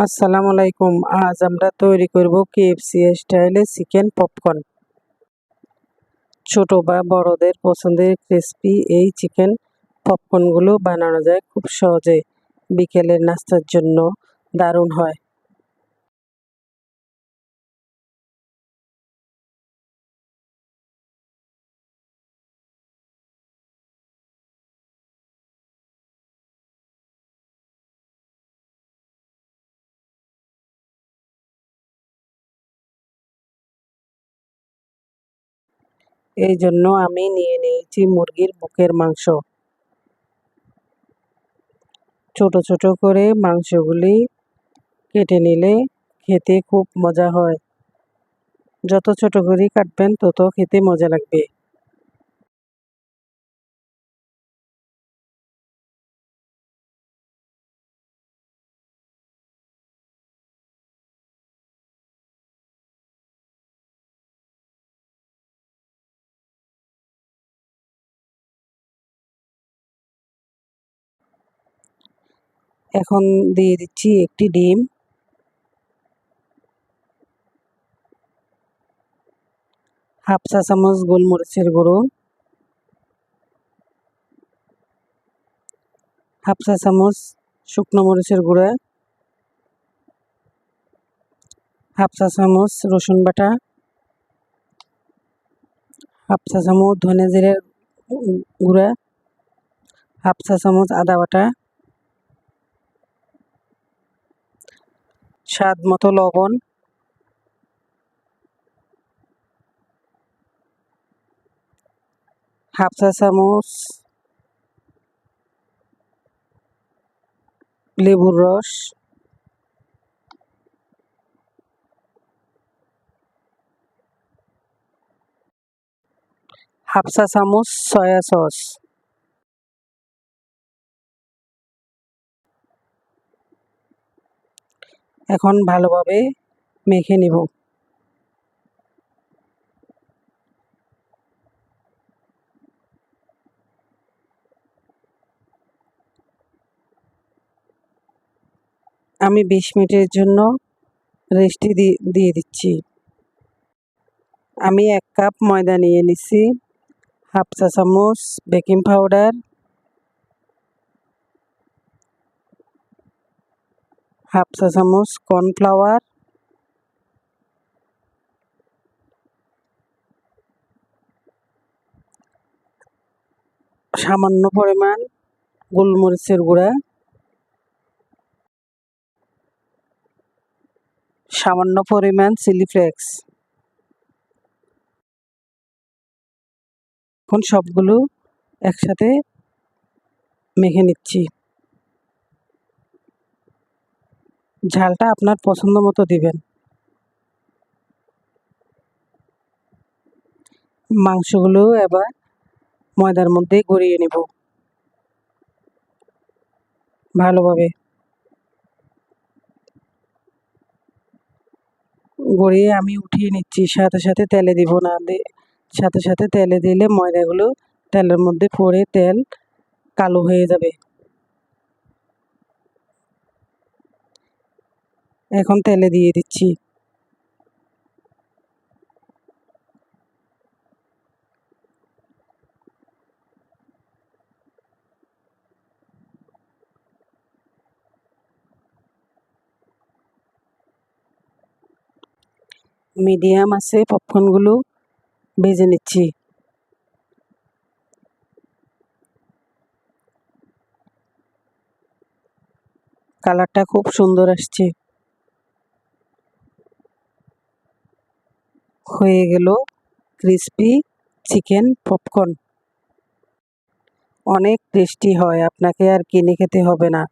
আসসালামু আলাইকুম। আজ আমরা তৈরি করব কেএফসি স্টাইলে চিকেন পপকর্ন ছোট বা বড়দের পছন্দের ক্রিসপি এই চিকেন পপকর্নগুলো বানানো যায় খুব সহজে। বিকেলের নাস্তার জন্য দারুণ হয়। এই জন্য আমি নিয়ে নিয়েছি মুরগির বুকের মাংস। ছোট ছোট করে মাংসগুলি কেটে নিলে খেতে খুব মজা হয়। যত ছোট করে কাটবেন, তত খেতে মজা লাগবে। এখন দিয়ে দিচ্ছি একটি ডিম। হাফ চা চামচ গোলমরিচের গুঁড়ো। হাফ চা চামচ শুকনো মরিচের গুঁড়া। হাফ চা চামচ রসুন বাটা। হাফ চা চামচ ধনে জিরে গুঁড়া। হাফ চা চামচ আদা বাটা। স্বাদ মতো লবণ। হাফ চা চামচ। লেবুর রস। হাফ চা চামচ সয়া সস। এখন ভালোভাবে মেখে নিব। আমি বিশ মিনিটের জন্য রেস্টে দিয়ে দিচ্ছি। আমি এক কাপ ময়দা নিয়ে নিছি হাফ চা চামচ বেকিং পাউডার হাফ চা চামচ কর্নফ্লাওয়ার সামান্য পরিমাণ গোলমরিচের গুঁড়া। সামান্য পরিমাণ চিলি ফ্লেক্স। এখন সবগুলো একসাথে মেখে নিচ্ছি। ঝালটা আপনার পছন্দ মতো দিবেন। মাংসগুলো এবার ময়দার মধ্যে গড়িয়ে নেব। ভালোভাবে। গড়িয়ে আমি উঠিয়ে নিচ্ছি, সাথে সাথে তেলে দিব না সাথে সাথে তেলে দিলে ময়দাগুলো তেলের মধ্যে পড়ে তেল কালো হয়ে যাবে। এখন তেলে দিয়ে দিচ্ছি। মিডিয়াম আছে পপকর্নগুলো ভেজে নিচ্ছি। কালারটা খুব সুন্দর আসছে। হয়ে গেল ক্রিসপি চিকেন পপকর্ন। অনেক টেস্টি হয় আপনাকে আর কিনে খেতে হবে না।